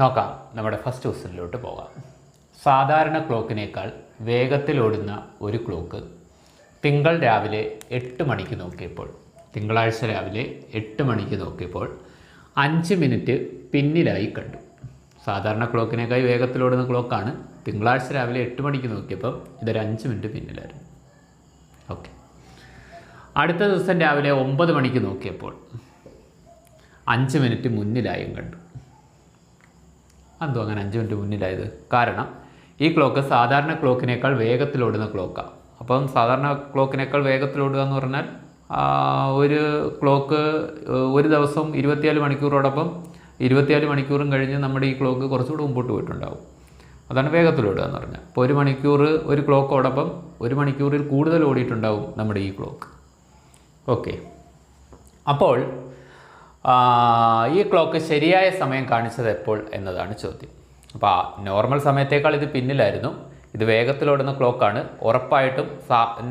നോക്കാം നമ്മുടെ ഫസ്റ്റ് ക്വസ്റ്റിനിലോട്ട് പോകാം. സാധാരണ ക്ലോക്കിനേക്കാൾ വേഗത്തിലോടുന്ന ഒരു ക്ലോക്ക് തിങ്കൾ രാവിലെ എട്ട് മണിക്ക് നോക്കിയപ്പോൾ തിങ്കളാഴ്ച രാവിലെ എട്ട് മണിക്ക് നോക്കിയപ്പോൾ അഞ്ച് മിനിറ്റ് പിന്നിലായി കണ്ടു. സാധാരണ ക്ലോക്കിനേക്കാൾ വേഗത്തിലോടുന്ന ക്ലോക്കാണ് തിങ്കളാഴ്ച രാവിലെ എട്ട് മണിക്ക് നോക്കിയപ്പോൾ ഇതൊരു അഞ്ച് മിനിറ്റ് പിന്നിലായിരുന്നു. ഓക്കെ അടുത്ത ദിവസം രാവിലെ ഒമ്പത് മണിക്ക് നോക്കിയപ്പോൾ അഞ്ച് മിനിറ്റ് മുന്നിലായും കണ്ടു. എന്തോ അങ്ങനെ അഞ്ച് മിനിറ്റ് മുന്നിലായത്. കാരണം ഈ ക്ലോക്ക് സാധാരണ ക്ലോക്കിനേക്കാൾ വേഗത്തിലോടുന്ന ക്ലോക്കാണ് അപ്പം സാധാരണ ക്ലോക്കിനേക്കാൾ വേഗത്തിലോടുക എന്ന് പറഞ്ഞാൽ ഒരു ക്ലോക്ക് ഒരു ദിവസം ഇരുപത്തിനാല് മണിക്കൂറോടൊപ്പം ഇരുപത്തിനാല് മണിക്കൂറും കഴിഞ്ഞ് നമ്മുടെ ഈ ക്ലോക്ക് കുറച്ചുകൂടി മുമ്പോട്ട് പോയിട്ടുണ്ടാവും. അതാണ് വേഗത്തിലോടുക എന്ന് പറഞ്ഞാൽ. അപ്പോൾ ഒരു മണിക്കൂർ ഒരു ക്ലോക്കോടൊപ്പം ഒരു മണിക്കൂറിൽ കൂടുതൽ ഓടിയിട്ടുണ്ടാവും നമ്മുടെ ഈ ക്ലോക്ക്. ഓക്കെ. അപ്പോൾ ഈ ക്ലോക്ക് ശരിയായ സമയം കാണിച്ചത് എപ്പോൾ എന്നതാണ് ചോദ്യം. അപ്പോൾ നോർമൽ സമയത്തേക്കാൾ ഇത് പിന്നിലായിരുന്നു. ഇത് വേഗത്തിലോടുന്ന ക്ലോക്കാണ്. ഉറപ്പായിട്ടും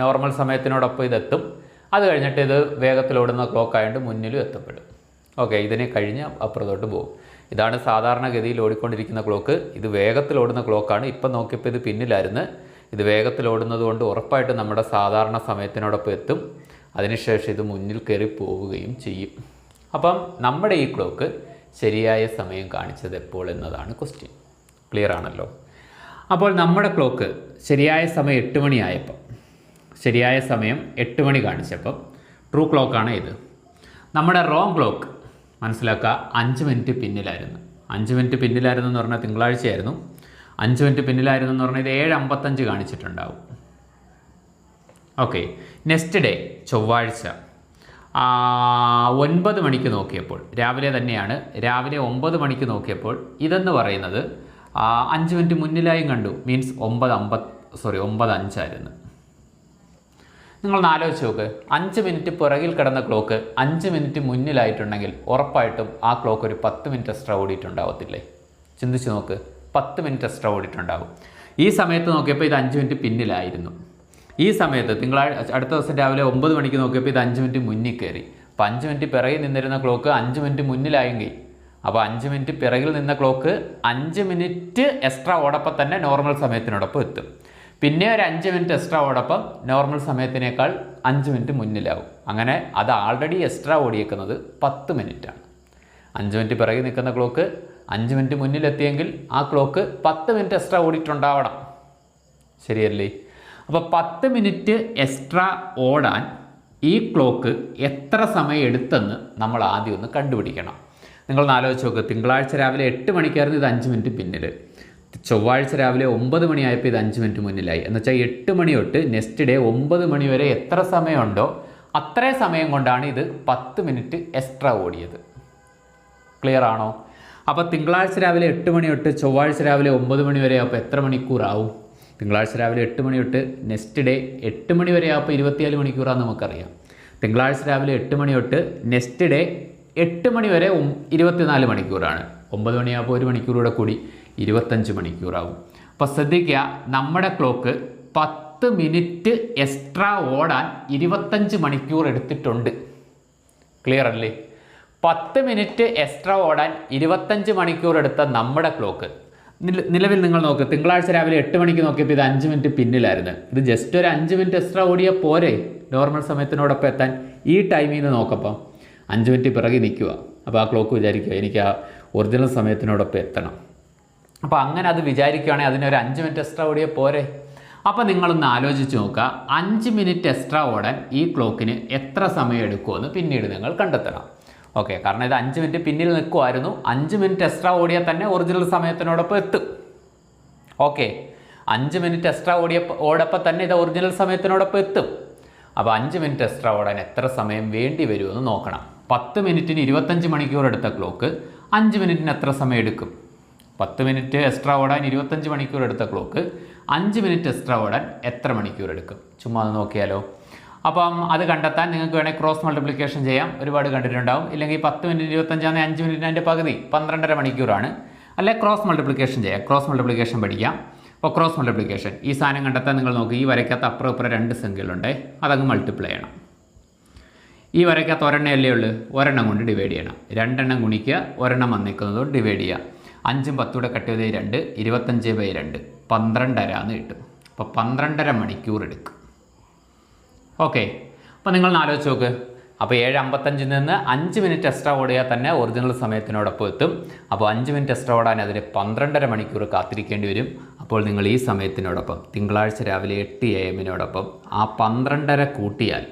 നോർമൽ സമയത്തിനോടൊപ്പം ഇതെത്തും അത് കഴിഞ്ഞിട്ട് ഇത് വേഗത്തിലോടുന്ന ക്ലോക്കായതുകൊണ്ട് മുന്നിലും എത്തപ്പെടും. ഓക്കെ ഇതിനെ കഴിഞ്ഞ് അപ്പുറത്തോട്ട് പോകും. ഇതാണ് സാധാരണഗതിയിൽ ഓടിക്കൊണ്ടിരിക്കുന്ന ക്ലോക്ക്. ഇത് വേഗത്തിലോടുന്ന ക്ലോക്കാണ്. ഇപ്പം നോക്കിയപ്പോൾ ഇത് പിന്നിലായിരുന്നു. ഇത് വേഗത്തിലോടുന്നത് കൊണ്ട് ഉറപ്പായിട്ടും നമ്മുടെ സാധാരണ സമയത്തിനോടൊപ്പം എത്തും. അതിനുശേഷം ഇത് മുന്നിൽ കയറി പോവുകയും ചെയ്യും. അപ്പം നമ്മുടെ ഈ ക്ലോക്ക് ശരിയായ സമയം കാണിച്ചത് എപ്പോൾ എന്നതാണ് ക്വസ്റ്റ്യൻ. ക്ലിയർ ആണല്ലോ? അപ്പോൾ നമ്മുടെ ക്ലോക്ക് ശരിയായ സമയം എട്ട് മണിയായപ്പം ശരിയായ സമയം എട്ട് മണി കാണിച്ചപ്പം ട്രൂ ക്ലോക്കാണ് ഇത്. നമ്മുടെ റോങ് ക്ലോക്ക് മനസ്സിലാക്കുക അഞ്ച് മിനിറ്റ് പിന്നിലായിരുന്നു. അഞ്ച് മിനിറ്റ് പിന്നിലായിരുന്നു എന്ന് പറഞ്ഞാൽ തിങ്കളാഴ്ചയായിരുന്നു. അഞ്ച് മിനിറ്റ് പിന്നിലായിരുന്നു എന്ന് പറഞ്ഞാൽ ഇത് ഏഴ് അമ്പത്തഞ്ച് കാണിച്ചിട്ടുണ്ടാവും. ഓക്കെ നെക്സ്റ്റ് ഡേ ചൊവ്വാഴ്ച. ഒൻപത് മണിക്ക് നോക്കിയപ്പോൾ രാവിലെ തന്നെയാണ് രാവിലെ ഒമ്പത് മണിക്ക് നോക്കിയപ്പോൾ ഇതെന്ന് പറയുന്നത് അഞ്ച് മിനിറ്റ് മുന്നിലായും കണ്ടു മീൻസ് ഒമ്പത് അമ്പത് സോറി ഒമ്പത് അഞ്ചായിരുന്നു. നിങ്ങളൊന്ന് ആലോചിച്ച് നോക്ക് അഞ്ച് മിനിറ്റ് പുറകിൽ കിടന്ന ക്ലോക്ക് അഞ്ച് മിനിറ്റ് മുന്നിലായിട്ടുണ്ടെങ്കിൽ ഉറപ്പായിട്ടും ആ ക്ലോക്ക് ഒരു പത്ത് മിനിറ്റ് എക്സ്ട്രാ ഓടിയിട്ടുണ്ടാവത്തില്ലേ? ചിന്തിച്ച് നോക്ക് പത്ത് മിനിറ്റ് എക്സ്ട്രാ ഓടിയിട്ടുണ്ടാവും. ഈ സമയത്ത് നോക്കിയപ്പോൾ ഇത് അഞ്ച് മിനിറ്റ് പിന്നിലായിരുന്നു. ഈ സമയത്ത് തിങ്കളാഴ്ച അടുത്ത ദിവസം രാവിലെ ഒമ്പത് മണിക്ക് നോക്കിയപ്പോൾ ഇത് അഞ്ച് മിനിറ്റ് മുന്നിൽ കയറി. അപ്പം അഞ്ച് മിനിറ്റ് പിറകിൽ നിന്നിരുന്ന ക്ലോക്ക് അഞ്ച് മിനിറ്റ് മുന്നിലായെങ്കിൽ അപ്പോൾ അഞ്ച് മിനിറ്റ് പിറകിൽ നിന്ന ക്ലോക്ക് അഞ്ച് മിനിറ്റ് എക്സ്ട്രാ ഓടപ്പം തന്നെ നോർമൽ സമയത്തിനോടൊപ്പം എത്തും. പിന്നെ ഒരു അഞ്ച് മിനിറ്റ് എക്സ്ട്രാ ഓടപ്പം നോർമൽ സമയത്തിനേക്കാൾ അഞ്ച് മിനിറ്റ് മുന്നിലാവും. അങ്ങനെ അത് ആൾറെഡി എക്സ്ട്രാ ഓടിയേക്കുന്നത് പത്ത് മിനിറ്റാണ്. അഞ്ച് മിനിറ്റ് പിറകിൽ നിൽക്കുന്ന ക്ലോക്ക് അഞ്ച് മിനിറ്റ് മുന്നിലെത്തിയെങ്കിൽ ആ ക്ലോക്ക് പത്ത് മിനിറ്റ് എക്സ്ട്രാ ഓടിയിട്ടുണ്ടാവണം. ശരിയല്ലേ? അപ്പോൾ പത്ത് മിനിറ്റ് എക്സ്ട്രാ ഓടാൻ ഈ ക്ലോക്ക് എത്ര സമയം എടുത്തെന്ന് നമ്മൾ ആദ്യം ഒന്ന് കണ്ടുപിടിക്കണം. നിങ്ങൾ ആലോചിച്ച് നോക്കുക തിങ്കളാഴ്ച രാവിലെ എട്ട് മണിക്കായിരുന്നു ഇത് അഞ്ച് മിനിറ്റ് പിന്നിൽ. ചൊവ്വാഴ്ച രാവിലെ ഒമ്പത് മണിയായപ്പോൾ ഇത് അഞ്ച് മിനിറ്റ് മുന്നിലായി. എന്ന് വെച്ചാൽ എട്ട് മണി തൊട്ട് നെക്സ്റ്റ് ഡേ ഒമ്പത് മണി വരെ എത്ര സമയമുണ്ടോ അത്രേ സമയം കൊണ്ടാണ് ഇത് പത്ത് മിനിറ്റ് എക്സ്ട്രാ ഓടിയത്. ക്ലിയർ ആണോ? അപ്പോൾ തിങ്കളാഴ്ച രാവിലെ എട്ട് മണി തൊട്ട് ചൊവ്വാഴ്ച രാവിലെ ഒമ്പത് മണി വരെ അപ്പോൾ എത്ര മണിക്കൂറാവും? തിങ്കളാഴ്ച രാവിലെ എട്ട് മണി തൊട്ട് നെക്സ്റ്റ് ഡേ എട്ട് മണി വരെ അപ്പോൾ ഇരുപത്തിനാല് മണിക്കൂറാണ് നമുക്കറിയാം. തിങ്കളാഴ്ച രാവിലെ എട്ട് മണി തൊട്ട് നെക്സ്റ്റ് ഡേ എട്ട് മണി വരെ ഇരുപത്തിനാല് മണിക്കൂറാണ്. ഒമ്പത് മണിയാകുമ്പോൾ ഒരു മണിക്കൂറൂടെ കൂടി ഇരുപത്തഞ്ച് മണിക്കൂറാവും. അപ്പോൾ ശ്രദ്ധിക്കുക നമ്മുടെ ക്ലോക്ക് പത്ത് മിനിറ്റ് എക്സ്ട്രാ ഓടാൻ ഇരുപത്തഞ്ച് മണിക്കൂർ എടുത്തിട്ടുണ്ട്. ക്ലിയർ അല്ലേ? പത്ത് മിനിറ്റ് എക്സ്ട്രാ ഓടാൻ ഇരുപത്തഞ്ച് മണിക്കൂർ എടുത്ത നമ്മുടെ ക്ലോക്ക് നിലവിൽ നിങ്ങൾ നോക്ക് തിങ്കളാഴ്ച രാവിലെ എട്ട് മണിക്ക് നോക്കിയപ്പോൾ ഇത് അഞ്ച് മിനിറ്റ് പിന്നിലായിരുന്നു. ഇത് ജസ്റ്റ് ഒരു അഞ്ച് മിനിറ്റ് എക്സ്ട്രാ ഓടിയാൽ പോരെ. നോർമൽ സമയത്തിനോടൊപ്പം എത്താൻ ഈ ടൈമിൽ നിന്ന് നോക്കപ്പം അഞ്ച് മിനിറ്റ് പിറകെ നിൽക്കുക അപ്പോൾ ആ ക്ലോക്ക് വിചാരിക്കുക എനിക്ക് ആ ഒറിജിനൽ സമയത്തിനോടൊപ്പം എത്തണം. അപ്പോൾ അങ്ങനെ അത് വിചാരിക്കുകയാണെങ്കിൽ അതിനൊരു അഞ്ച് മിനിറ്റ് എക്സ്ട്രാ ഓടിയാൽ പോരെ. അപ്പോൾ നിങ്ങളൊന്ന് ആലോചിച്ച് നോക്കുക അഞ്ച് മിനിറ്റ് എക്സ്ട്രാ ഓടാൻ ഈ ക്ലോക്കിന് എത്ര സമയം എടുക്കുമെന്ന് പിന്നീട് നിങ്ങൾ കണ്ടെത്തണം. ഓക്കെ കാരണം ഇത് അഞ്ച് മിനിറ്റ് പിന്നിൽ നിൽക്കുമായിരുന്നു അഞ്ച് മിനിറ്റ് എക്സ്ട്രാ ഓടിയാൽ തന്നെ ഒറിജിനൽ സമയത്തിനോടൊപ്പം എത്തും. ഓക്കെ അഞ്ച് മിനിറ്റ് എക്സ്ട്രാ ഓടിയ ഓടപ്പോൾ തന്നെ ഇത് ഒറിജിനൽ സമയത്തിനോടൊപ്പം എത്തും. അപ്പോൾ അഞ്ച് മിനിറ്റ് എക്സ്ട്രാ ഓടാൻ എത്ര സമയം വേണ്ടി വരുമെന്ന് നോക്കണം. പത്ത് മിനിറ്റിന് ഇരുപത്തഞ്ച് മണിക്കൂർ എടുത്ത ക്ലോക്ക് അഞ്ച് മിനിറ്റിന് എത്ര സമയം എടുക്കും? പത്ത് മിനിറ്റ് എക്സ്ട്രാ ഓടാൻ ഇരുപത്തഞ്ച് മണിക്കൂർ എടുത്ത ക്ലോക്ക് അഞ്ച് മിനിറ്റ് എക്സ്ട്രാ ഓടാൻ എത്ര മണിക്കൂർ എടുക്കും? ചുമ്മാ അത് നോക്കിയാലോ? അപ്പം അത് കണ്ടെത്താൻ നിങ്ങൾക്ക് വേണമെങ്കിൽ ക്രോസ് മൾട്ടിപ്ലിക്കേഷൻ ചെയ്യാം. ഒരുപാട് കണ്ടിട്ടുണ്ടാവും. ഇല്ലെങ്കിൽ പത്ത് മിനിറ്റ് ഇരുപത്തഞ്ചാന്ന് അഞ്ച് മിനിറ്റ് അതിന്റെ പകുതി പന്ത്രണ്ടര മണിക്കൂറാണ്. അല്ലെ ക്രോസ് മൾട്ടിപ്ലിക്കേഷൻ ചെയ്യാം. ക്രോസ് മൾട്ടിപ്ലിക്കേഷൻ പഠിക്കാം. അപ്പോൾ ക്രോസ് മൾട്ടിപ്ലിക്കേഷൻ ഈ സാധനം കണ്ടെത്താൻ നിങ്ങൾ നോക്കി. ഈ വരയ്ക്കകത്ത് അപ്പുറം ഇപ്പുറം രണ്ട് സംഖ്യകളുണ്ട്. അതങ്ങ് മൾട്ടിപ്ലൈ ചെയ്യണം. ഈ വരയ്ക്കകത്ത് ഒരെണ്ണം അല്ലേ ഉള്ളൂ? ഒരെണ്ണം കൊണ്ട് ഡിവൈഡ് ചെയ്യണം. രണ്ടെണ്ണം ഗുണിക്കുക. ഒരെണ്ണം വന്നിരിക്കുന്നത് ഡിവൈഡ് ചെയ്യുക. അഞ്ചും പത്തൂടെ കട്ട് ചെയ്ത് രണ്ട്. ഇരുപത്തഞ്ച് ബൈ രണ്ട്. പന്ത്രണ്ടര എന്ന് കിട്ടും. അപ്പോൾ പന്ത്രണ്ടര മണിക്കൂർ എടുക്കും. ഓക്കെ അപ്പോൾ നിങ്ങൾ ആലോചിച്ച് നോക്ക്. അപ്പോൾ ഏഴ് അമ്പത്തഞ്ചിൽ നിന്ന് അഞ്ച് മിനിറ്റ് എക്സ്ട്രാ ഓടിയാൽ തന്നെ ഒറിജിനൽ സമയത്തിനോടൊപ്പം എത്തും. അപ്പോൾ അഞ്ച് മിനിറ്റ് എക്സ്ട്രാ ഓടാൻ അതിന് പന്ത്രണ്ടര മണിക്കൂർ കാത്തിരിക്കേണ്ടി വരും. അപ്പോൾ നിങ്ങൾ ഈ സമയത്തിനോടൊപ്പം തിങ്കളാഴ്ച രാവിലെ എട്ട് എ എമ്മിനോടൊപ്പം ആ പന്ത്രണ്ടര കൂട്ടിയാൽ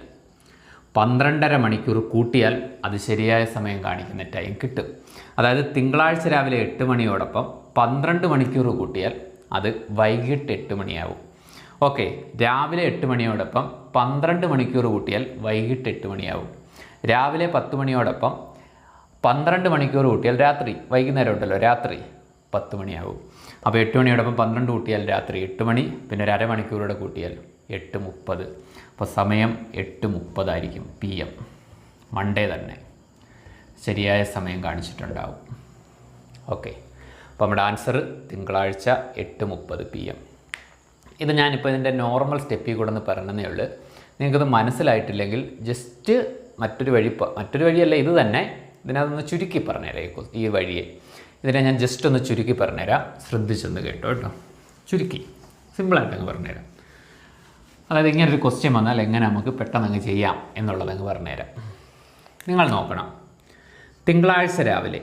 പന്ത്രണ്ടര മണിക്കൂർ കൂട്ടിയാൽ അത് ശരിയായ സമയം കാണിക്കുന്ന ടൈം കിട്ടും. അതായത് തിങ്കളാഴ്ച രാവിലെ എട്ട് മണിയോടൊപ്പം പന്ത്രണ്ട് മണിക്കൂർ കൂട്ടിയാൽ അത് വൈകിട്ട് എട്ട് മണിയാവും. ഓക്കെ രാവിലെ എട്ട് മണിയോടൊപ്പം പന്ത്രണ്ട് മണിക്കൂർ കൂട്ടിയാൽ വൈകിട്ട് എട്ട് മണിയാവും. രാവിലെ പത്ത് മണിയോടൊപ്പം പന്ത്രണ്ട് മണിക്കൂർ കൂട്ടിയാൽ രാത്രി വൈകുന്നേരം ഉണ്ടല്ലോ രാത്രി പത്ത് മണിയാവും. അപ്പോൾ എട്ട് മണിയോടൊപ്പം പന്ത്രണ്ട് കൂട്ടിയാൽ രാത്രി എട്ട് മണി പിന്നെ ഒരു അരമണിക്കൂറോടെ കൂട്ടിയാൽ എട്ട് മുപ്പത്. അപ്പോൾ സമയം എട്ട് മുപ്പതായിരിക്കും പി എം മൺഡേ തന്നെ. ശരിയായ സമയം കാണിച്ചിട്ടുണ്ടാവും. ഓക്കെ അപ്പോൾ നമ്മുടെ ആൻസർ തിങ്കളാഴ്ച എട്ട് മുപ്പത് പി എം ഇത് ഞാനിപ്പോൾ ഇതിന്റെ നോർമൽ സ്റ്റെപ്പിൽ കൂടെ ഒന്ന് പറഞ്ഞതേ ഉള്ളൂ. നിങ്ങൾക്കത് മനസ്സിലായിട്ടില്ലെങ്കിൽ ജസ്റ്റ് മറ്റൊരു വഴി മറ്റൊരു വഴിയല്ല ഇത് തന്നെ. ഇതിനകത്തൊന്ന് ചുരുക്കി പറഞ്ഞുതരാം ഈ വഴിയെ. ഇതിനെ ഞാൻ ജസ്റ്റ് ഒന്ന് ചുരുക്കി പറഞ്ഞുതരാം. ശ്രദ്ധിച്ചൊന്ന് കേട്ടോ കേട്ടോ. ചുരുക്കി. സിമ്പിളായിട്ട് അങ്ങ് പറഞ്ഞുതരാം. അതായത് ഇങ്ങനെ ഒരു ക്വസ്റ്റ്യൻ വന്നാൽ എങ്ങനെ നമുക്ക് പെട്ടെന്ന് അങ്ങ് ചെയ്യാം എന്നുള്ളതങ്ങ് പറഞ്ഞുതരാം. നിങ്ങൾ നോക്കണം. തിങ്കളാഴ്ച രാവിലെ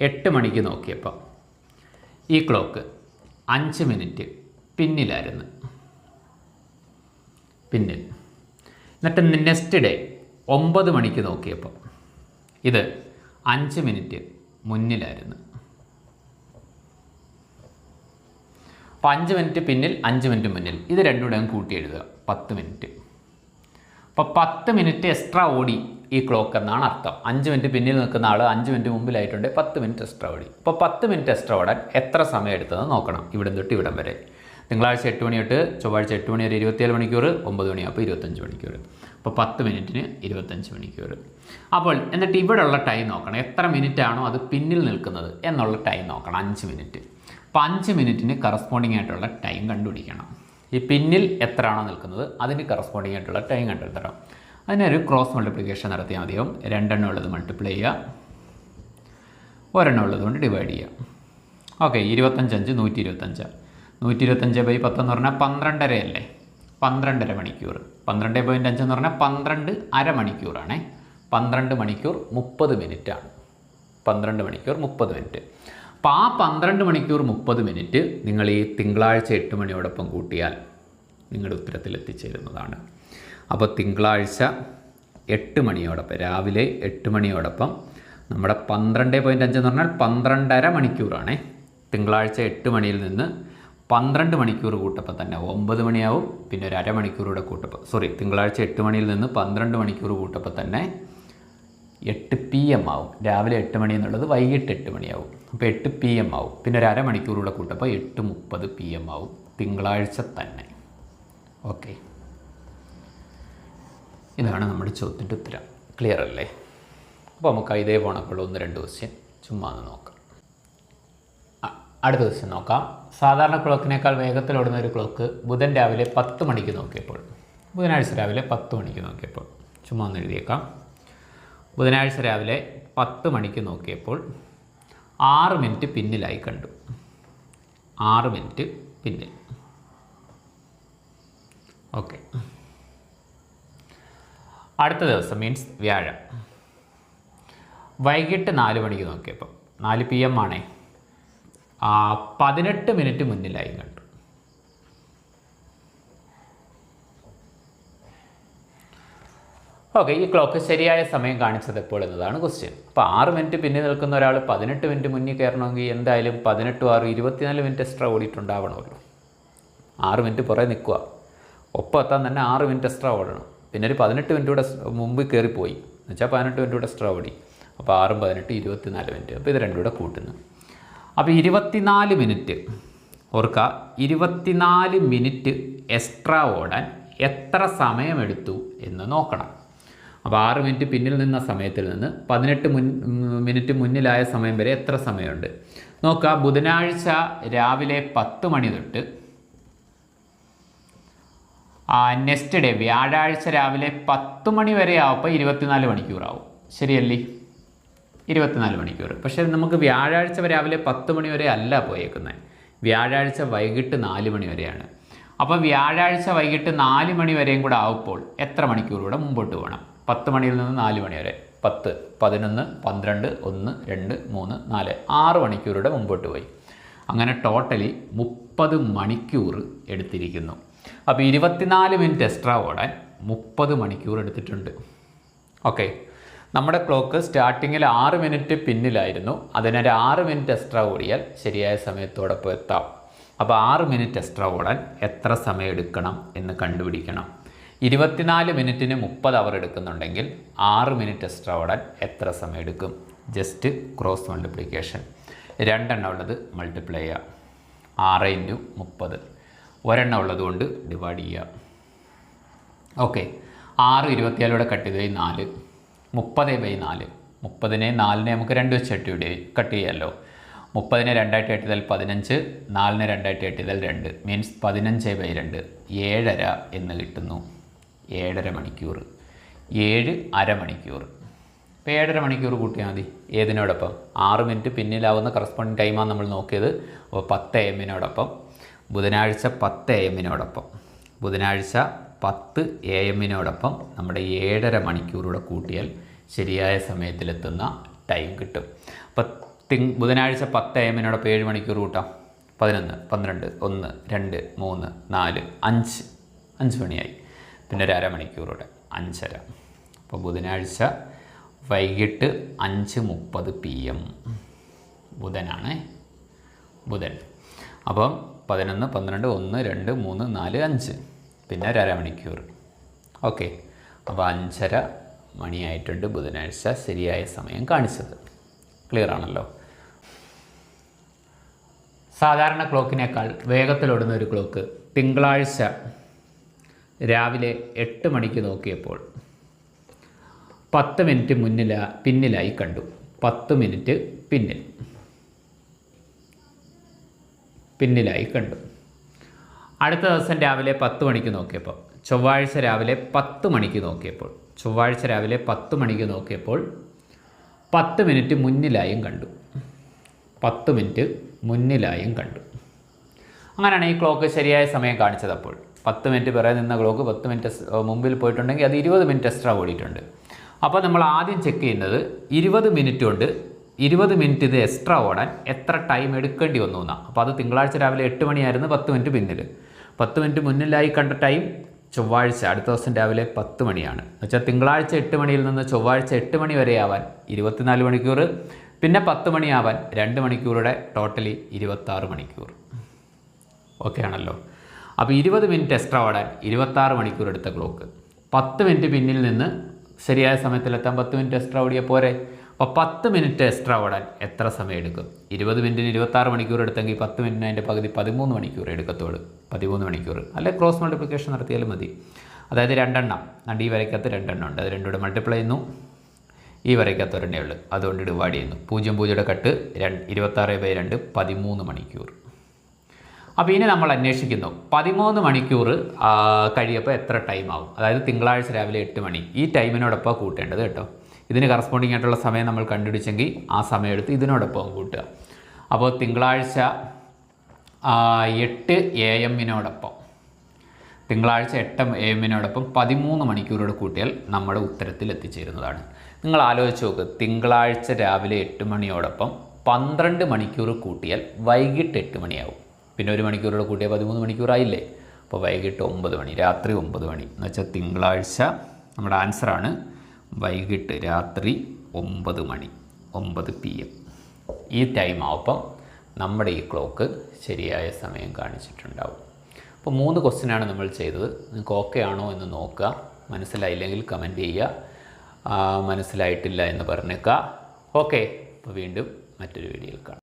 എട്ട് മണിക്ക് നോക്കിയപ്പോൾ ഈ ക്ലോക്ക് അഞ്ച് മിനിറ്റ് പിന്നിലായിരുന്നു. പിന്നിൽ. എന്നിട്ട് നെക്സ്റ്റ് ഡേ ഒമ്പത് മണിക്ക് നോക്കിയപ്പോൾ ഇത് അഞ്ച് മിനിറ്റ് മുന്നിലായിരുന്നു. അപ്പോൾ അഞ്ച് മിനിറ്റ് പിന്നിൽ അഞ്ച് മിനിറ്റ് മുന്നിൽ. ഇത് രണ്ടും കൂടെ കൂട്ടി എഴുതുക. പത്ത് മിനിറ്റ്. അപ്പോൾ പത്ത് മിനിറ്റ് എക്സ്ട്രാ ഓടി ഈ ക്ലോക്ക് എന്നാണ് അർത്ഥം. അഞ്ച് മിനിറ്റ് പിന്നിൽ നിൽക്കുന്ന ആൾ അഞ്ച് മിനിറ്റ് മുമ്പിലായിട്ടുണ്ട്. പത്ത് മിനിറ്റ് എക്സ്ട്രാ ഓടി. അപ്പോൾ പത്ത് മിനിറ്റ് എക്സ്ട്രാ ഓടാൻ എത്ര സമയം എടുത്തതെന്ന് നോക്കണം. ഇവിടെ തൊട്ട് ഇവിടം വരെ. തിങ്കളാഴ്ച എട്ട് മണി തൊട്ട് ചൊവ്വാഴ്ച എട്ട് മണി വരെ ഇരുപത്തിയേഴ് മണിക്കൂർ ഒമ്പത് മണി അപ്പോൾ ഇരുപത്തഞ്ച് മണിക്കൂർ അപ്പോൾ പത്ത് മിനിറ്റിന് ഇരുപത്തഞ്ച് മണിക്കൂർ അപ്പോൾ എന്നിട്ട് ഇവിടെയുള്ള ടൈം നോക്കണം. എത്ര മിനിറ്റ് ആണോ അത് പിന്നിൽ നിൽക്കുന്നത് എന്നുള്ള ടൈം നോക്കണം. അഞ്ച് മിനിറ്റ്. അപ്പോൾ അഞ്ച് മിനിറ്റിന് കറസ്പോണ്ടിങ് ആയിട്ടുള്ള ടൈം കണ്ടുപിടിക്കണം. ഈ പിന്നിൽ എത്ര ആണോ നിൽക്കുന്നത് അതിന് കറസ്പോണ്ടിങ് ആയിട്ടുള്ള ടൈം കണ്ടെത്തണം. അതിനൊരു ക്രോസ് മൾട്ടിപ്ലിക്കേഷൻ നടത്തിയാൽ മതിയാവും. രണ്ടെണ്ണം ഉള്ളത് മൾട്ടിപ്ലൈ ചെയ്യുക. ഒരെണ്ണം ഉള്ളത് കൊണ്ട് ഡിവൈഡ് ചെയ്യുക. ഓക്കെ ഇരുപത്തഞ്ചഞ്ച് നൂറ്റി ഇരുപത്തഞ്ച്. നൂറ്റി ഇരുപത്തഞ്ച് ബൈ പത്തെന്ന് പറഞ്ഞാൽ പന്ത്രണ്ടര അല്ലേ പന്ത്രണ്ടര മണിക്കൂർ. പന്ത്രണ്ട് പോയിന്റ് അഞ്ച് എന്ന് പറഞ്ഞാൽ പന്ത്രണ്ട് അരമണിക്കൂറാണേ പന്ത്രണ്ട് മണിക്കൂർ മുപ്പത് മിനിറ്റാണ്. പന്ത്രണ്ട് മണിക്കൂർ മുപ്പത് മിനിറ്റ്. അപ്പോൾ ആ പന്ത്രണ്ട് മണിക്കൂർ മുപ്പത് മിനിറ്റ് നിങ്ങൾ ഈ തിങ്കളാഴ്ച എട്ട് മണിയോടൊപ്പം കൂട്ടിയാൽ നിങ്ങളുടെ ഉത്തരത്തിൽ എത്തിച്ചേരുന്നതാണ്. അപ്പോൾ തിങ്കളാഴ്ച എട്ട് മണിയോടൊപ്പം രാവിലെ എട്ട് മണിയോടൊപ്പം നമ്മുടെ പന്ത്രണ്ട് പോയിന്റ് അഞ്ച് എന്ന് പറഞ്ഞാൽ പന്ത്രണ്ടര മണിക്കൂറാണേ. തിങ്കളാഴ്ച എട്ട് മണിയിൽ നിന്ന് പന്ത്രണ്ട് മണിക്കൂർ കൂട്ടപ്പം തന്നെ. ഒമ്പത് മണിയാവും പിന്നെ ഒരു അരമണിക്കൂറൂടെ കൂട്ടപ്പം. സോറി തിങ്കളാഴ്ച എട്ട് മണിയിൽ നിന്ന് പന്ത്രണ്ട് മണിക്കൂർ കൂട്ടപ്പം തന്നെ എട്ട് പി എം ആവും. രാവിലെ എട്ട് മണി എന്നുള്ളത് വൈകിട്ട് എട്ട് മണിയാവും. അപ്പോൾ എട്ട് പി എം ആവും. പിന്നെ ഒരു അരമണിക്കൂറൂടെ കൂട്ടപ്പം എട്ട് മുപ്പത് പി എം ആവും. തിങ്കളാഴ്ച തന്നെ. ഓക്കെ ഇതാണ് നമ്മുടെ ചോദ്യത്തിന്റെ ഉത്തരം. ക്ലിയർ അല്ലേ? അപ്പോൾ നമുക്ക് ഇതേ പോണക്കുള്ള ഒന്ന് രണ്ട് ക്വസ്റ്റ്യൻ ചുമ്മാ നോക്കാം. അടുത്ത ദിവസം നോക്കാം. സാധാരണ ക്ലോക്കിനേക്കാൾ വേഗത്തിൽ ഓടുന്ന ഒരു ക്ലോക്ക് ബുധൻ രാവിലെ പത്ത് മണിക്ക് നോക്കിയപ്പോൾ ബുധനാഴ്ച രാവിലെ പത്ത് മണിക്ക് നോക്കിയപ്പോൾ ചുമ്മാ ഒന്ന് എഴുതിയേക്കാം. ബുധനാഴ്ച രാവിലെ പത്ത് മണിക്ക് നോക്കിയപ്പോൾ ആറ് മിനിറ്റ് പിന്നിലായി കണ്ടു. ആറ് മിനിറ്റ് പിന്നിൽ. ഓക്കെ. അടുത്ത ദിവസം മീൻസ് വ്യാഴം. വൈകിട്ട് നാല് മണിക്ക് നോക്കിയപ്പോൾ നാല് പി എം ആണേ. പതിനെട്ട് മിനിറ്റ് മുന്നിലായി കണ്ടു. ഓക്കെ ഈ ക്ലോക്ക് ശരിയായ സമയം കാണിച്ചത് എപ്പോൾ എന്നതാണ് ക്വസ്റ്റ്യൻ അപ്പോൾ ആറ് മിനിറ്റ് പിന്നിൽ നിൽക്കുന്ന ഒരാൾ പതിനെട്ട് മിനിറ്റ് മുന്നിൽ കയറണമെങ്കിൽ എന്തായാലും പതിനെട്ട് ആറ് ഇരുപത്തിനാല് മിനിറ്റ് എക്സ്ട്രാ ഓടിയിട്ടുണ്ടാവണമല്ലോ. ആറ് മിനിറ്റ് പുറകെ നിൽക്കുക. ഒപ്പം എത്താൻ തന്നെ ആറ് മിനിറ്റ് എക്സ്ട്രാ ഓടണം. പിന്നെ ഒരു പതിനെട്ട് മിനിറ്റ് കൂടെ മുമ്പ് കയറിപ്പോയി. എന്നുവെച്ചാൽ പതിനെട്ട് മിനിറ്റ് കൂടെ എക്സ്ട്രാ ഓടി. അപ്പോൾ ആറും പതിനെട്ട് ഇരുപത്തിനാല് മിനിറ്റ്. അപ്പോൾ ഇത് രണ്ടും കൂടെ കൂട്ടുന്നു. അപ്പോൾ ഇരുപത്തിനാല് മിനിറ്റ്. ഓർക്കുക ഇരുപത്തിനാല് മിനിറ്റ് എക്സ്ട്രാ ഓടാൻ എത്ര സമയമെടുത്തു എന്ന് നോക്കണം. അപ്പോൾ ആറ് മിനിറ്റ് പിന്നിൽ നിന്ന സമയത്തിൽ നിന്ന് പതിനെട്ട് മുൻ മിനിറ്റ് മുന്നിലായ സമയം വരെ എത്ര സമയമുണ്ട്? നോക്കുക ബുധനാഴ്ച രാവിലെ പത്ത് മണി തൊട്ട് നെക്സ്റ്റ് ഡേ വ്യാഴാഴ്ച രാവിലെ പത്ത് മണി വരെ ആവുമ്പോൾ ഇരുപത്തിനാല് മണിക്കൂറാവും. ശരിയല്ലേ? ഇരുപത്തിനാല് മണിക്കൂർ പക്ഷേ നമുക്ക് വ്യാഴാഴ്ച രാവിലെ പത്ത് മണി വരെ അല്ല പോയേക്കുന്നത്. വ്യാഴാഴ്ച വൈകിട്ട് നാല് മണി വരെയാണ്. അപ്പോൾ വ്യാഴാഴ്ച വൈകിട്ട് നാല് മണി വരെയും കൂടെ ആവുമ്പോൾ എത്ര മണിക്കൂർ കൂടെ മുമ്പോട്ട് പോകണം? പത്ത് മണിയിൽ നിന്ന് നാല് മണി വരെ. പത്ത് പതിനൊന്ന് പന്ത്രണ്ട് ഒന്ന് രണ്ട് മൂന്ന് നാല് ആറ് മണിക്കൂറുടെ മുമ്പോട്ട് പോയി. അങ്ങനെ ടോട്ടലി മുപ്പത് മണിക്കൂർ എടുത്തിരിക്കുന്നു. അപ്പോൾ ഇരുപത്തിനാല് മിനിറ്റ് എക്സ്ട്രാ ഓടാൻ മുപ്പത് മണിക്കൂർ എടുത്തിട്ടുണ്ട്. ഓക്കെ. നമ്മുടെ ക്ലോക്ക് സ്റ്റാർട്ടിങ്ങിൽ ആറ് മിനിറ്റ് പിന്നിലായിരുന്നു. അതിനൊരു ആറ് മിനിറ്റ് എക്സ്ട്രാ ഓടിയാൽ ശരിയായ സമയത്തോടൊപ്പം എത്താം. അപ്പോൾ ആറ് മിനിറ്റ് എക്സ്ട്രാ ഓടാൻ എത്ര സമയം എടുക്കണം എന്ന് കണ്ടുപിടിക്കണം. ഇരുപത്തിനാല് മിനിറ്റിന് മുപ്പത് അവർ എടുക്കുന്നുണ്ടെങ്കിൽ ആറ് മിനിറ്റ് എക്സ്ട്രാ ഓടാൻ എത്ര സമയം എടുക്കും? ജസ്റ്റ് ക്രോസ് മൾട്ടിപ്ലിക്കേഷൻ രണ്ടെണ്ണം ഉള്ളത് മൾട്ടിപ്ലൈ ചെയ്യുക ആറ് ഇന്റു മുപ്പത്. ഒരെണ്ണം ഉള്ളതുകൊണ്ട് ഡിവൈഡ് ചെയ്യുക ഓക്കെ ആറ് ഇരുപത്തിയാലൂടെ കട്ട് ചെയ്ത് നാല്. മുപ്പത് ബൈ നാല്. മുപ്പതിനെ നാലിനെ നമുക്ക് രണ്ട് വെച്ച് കട്ട് ഇവിടെ കട്ട് ചെയ്യാമല്ലോ മുപ്പതിനെ രണ്ടായിട്ട് എട്ട് ചെയ്താൽ പതിനഞ്ച്. നാലിനെ രണ്ടായിട്ട് എട്ട് ചെയ്താൽ രണ്ട്. മീൻസ് പതിനഞ്ച് ബൈ രണ്ട്. ഏഴര എന്ന് കിട്ടുന്നു. ഏഴര മണിക്കൂർ. ഏഴ് അരമണിക്കൂർ ഇപ്പോൾ ഏഴര മണിക്കൂർ കൂട്ടിയാൽ മതി. ഏതിനോടൊപ്പം? ആറ് മിനിറ്റ് പിന്നിലാവുന്ന കറസ്പോണ്ടിങ് ടൈമാണ് നമ്മൾ നോക്കിയത്. അപ്പോൾ പത്ത് എമ്മിനോടൊപ്പം ബുധനാഴ്ച പത്ത് എമ്മിനോടൊപ്പം ബുധനാഴ്ച പത്ത് എ എമ്മിനോടൊപ്പം നമ്മുടെ ഏഴര മണിക്കൂറൂടെ കൂട്ടിയാൽ ശരിയായ സമയത്തിലെത്തുന്ന ടൈം കിട്ടും. അപ്പോൾ തിങ് ബുധനാഴ്ച പത്ത് എ എമ്മിനോടൊപ്പം ഏഴ് മണിക്കൂർ കൂട്ടാം. പതിനൊന്ന് പന്ത്രണ്ട് ഒന്ന് രണ്ട് മൂന്ന് നാല് അഞ്ച് അഞ്ച് മണിയായി. പിന്നെ ഒരു അരമണിക്കൂറൂടെ അഞ്ചര. അപ്പോൾ ബുധനാഴ്ച വൈകിട്ട് അഞ്ച് മുപ്പത് പി എം. ബുധനാണ് ബുധൻ. അപ്പം പതിനൊന്ന് പന്ത്രണ്ട് ഒന്ന് രണ്ട് മൂന്ന് നാല് അഞ്ച്. പിന്നെ ഒരു അരമണിക്കൂർ. ഓക്കെ. അപ്പോൾ അഞ്ചര മണിയായിട്ടുണ്ട് ബുധനാഴ്ച ശരിയായ സമയം കാണിച്ചത്. ക്ലിയർ ആണല്ലോ. സാധാരണ ക്ലോക്കിനേക്കാൾ വേഗത്തിലോടുന്ന ഒരു ക്ലോക്ക് തിങ്കളാഴ്ച രാവിലെ എട്ട് മണിക്ക് നോക്കിയപ്പോൾ പത്ത് മിനിറ്റ് മുന്നില പിന്നിലായി കണ്ടു. പത്ത് മിനിറ്റ് പിന്നിൽ. പിന്നിലായി കണ്ടു. അടുത്ത ദിവസം രാവിലെ പത്ത് മണിക്ക് നോക്കിയപ്പോൾ ചൊവ്വാഴ്ച രാവിലെ പത്ത് മണിക്ക് നോക്കിയപ്പോൾ ചൊവ്വാഴ്ച രാവിലെ പത്ത് മണിക്ക് നോക്കിയപ്പോൾ പത്ത് മിനിറ്റ് മുന്നിലായും കണ്ടു. പത്ത് മിനിറ്റ് മുന്നിലായും കണ്ടു. അങ്ങനെയാണ് ഈ ക്ലോക്ക് ശരിയായ സമയം കാണിച്ചത് അപ്പോൾ. പത്ത് മിനിറ്റ് പിറകെ നിന്ന ക്ലോക്ക് പത്ത് മിനിറ്റ് മുമ്പിൽ പോയിട്ടുണ്ടെങ്കിൽ അത് ഇരുപത് മിനിറ്റ് എക്സ്ട്രാ ഓടിയിട്ടുണ്ട്. അപ്പോൾ നമ്മൾ ആദ്യം ചെക്ക് ചെയ്യുന്നത് ഇരുപത് മിനിറ്റ് കൊണ്ട് ഇരുപത് മിനിറ്റ് ഇത് എക്സ്ട്രാ ഓടാൻ എത്ര ടൈം എടുക്കേണ്ടി വന്നു എന്നാണ്. അപ്പോൾ അത് തിങ്കളാഴ്ച രാവിലെ എട്ട് മണിയായിരുന്നു പത്ത് മിനിറ്റ് പിന്നിൽ. പത്ത് മിനിറ്റ് മുന്നിലായി കണ്ട ടൈം ചൊവ്വാഴ്ച അടുത്ത ദിവസം രാവിലെ പത്ത് മണിയാണ്. എന്നുവെച്ചാൽ തിങ്കളാഴ്ച എട്ട് മണിയിൽ നിന്ന് ചൊവ്വാഴ്ച എട്ട് മണി വരെ ആവാൻ ഇരുപത്തിനാല് മണിക്കൂർ പിന്നെ പത്ത് മണിയാവാൻ രണ്ട് മണിക്കൂറുടെ ടോട്ടലി ഇരുപത്താറ് മണിക്കൂർ. ഓക്കെ ആണല്ലോ. അപ്പോൾ ഇരുപത് മിനിറ്റ് എക്സ്ട്രാ ഓടാൻ ഇരുപത്താറ് മണിക്കൂർ എടുത്ത ക്ലോക്ക് പത്ത് മിനിറ്റ് പിന്നിൽ നിന്ന് ശരിയായ സമയത്തിലെത്താൻ പത്ത് മിനിറ്റ് എക്സ്ട്രാ ഓടിയാൽ പോരെ? അപ്പോൾ പത്ത് മിനിറ്റ് എക്സ്ട്രാ ഓടാൻ എത്ര സമയം എടുക്കും ഇരുപത് മിനിറ്റിന് ഇരുപത്താറ് മണിക്കൂർ എടുത്തെങ്കിൽ പത്ത് മിനിറ്റിന് അതിന്റെ പകുതി പതിമൂന്ന് മണിക്കൂർ എടുക്കത്തോളൂ പതിമൂന്ന് മണിക്കൂർ. അല്ലെ ക്രോസ് മൾട്ടിപ്ലിക്കേഷൻ നടത്തിയാലും മതി. അതായത് രണ്ടെണ്ണം. ഈ വരയ്ക്കകത്ത് രണ്ടെണ്ണം ഉണ്ട്. അത് രണ്ടുകൂടെ മൾട്ടിപ്ലൈ ചെയ്യുന്നു. ഈ വരയ്ക്കകത്ത് ഒരെണ്ണേ ഉള്ളൂ. അതുകൊണ്ട് ഡിവൈഡ് ചെയ്യുന്നു. പൂജ്യം പൂജ്യയുടെ കട്ട് രണ്ട് ഇരുപത്താറ് ബൈ രണ്ട് പതിമൂന്ന് മണിക്കൂർ. അപ്പോൾ ഇനി നമ്മൾ അന്വേഷിക്കുന്നു. പതിമൂന്ന് മണിക്കൂർ കഴിയപ്പോൾ എത്ര ടൈം ആവും? അതായത് തിങ്കളാഴ്ച രാവിലെ എട്ട് മണി. ഈ ടൈമിനോടൊപ്പം കൂട്ടേണ്ടത് കേട്ടോ. ഇതിന് കറസ്പോണ്ടിങ് ആയിട്ടുള്ള സമയം നമ്മൾ കണ്ടുപിടിച്ചെങ്കിൽ ആ സമയം എടുത്ത് ഇതിനോടൊപ്പം കൂട്ടുക. അപ്പോൾ തിങ്കളാഴ്ച എട്ട് എ എമ്മിനോടൊപ്പം തിങ്കളാഴ്ച എട്ട് എ എമ്മിനോടൊപ്പം പതിമൂന്ന് മണിക്കൂറോട് കൂട്ടിയാൽ നമ്മുടെ ഉത്തരത്തിൽ എത്തിച്ചേരുന്നതാണ്. നിങ്ങൾ ആലോചിച്ച് നോക്ക് തിങ്കളാഴ്ച രാവിലെ എട്ട് മണിയോടൊപ്പം പന്ത്രണ്ട് മണിക്കൂർ കൂട്ടിയാൽ വൈകിട്ട് എട്ട് മണിയാവും. പിന്നെ ഒരു മണിക്കൂറോട് കൂട്ടിയാൽ പതിമൂന്ന് മണിക്കൂറായില്ലേ? അപ്പോൾ വൈകിട്ട് ഒമ്പത് മണി രാത്രി ഒമ്പത് മണി. എന്ന് വെച്ചാൽ തിങ്കളാഴ്ച നമ്മുടെ ആൻസറാണ് വൈകിട്ട് രാത്രി ഒമ്പത് മണി ഒമ്പത് പി എം ഈ ടൈം ആവുമ്പം നമ്മുടെ ഈ ക്ലോക്ക് ശരിയായ സമയം കാണിച്ചിട്ടുണ്ടാവും. അപ്പോൾ മൂന്ന് ക്വസ്റ്റ്യനാണ് നമ്മൾ ചെയ്തത്. നിങ്ങൾക്ക് ഓക്കെ ആണോ എന്ന് നോക്കുക. മനസ്സിലായില്ലെങ്കിൽ കമന്റ് ചെയ്യുക. മനസ്സിലായിട്ടില്ല എന്ന് പറഞ്ഞേക്കുക. ഓക്കെ അപ്പോൾ വീണ്ടും മറ്റൊരു വീഡിയോയിൽ കാണാം.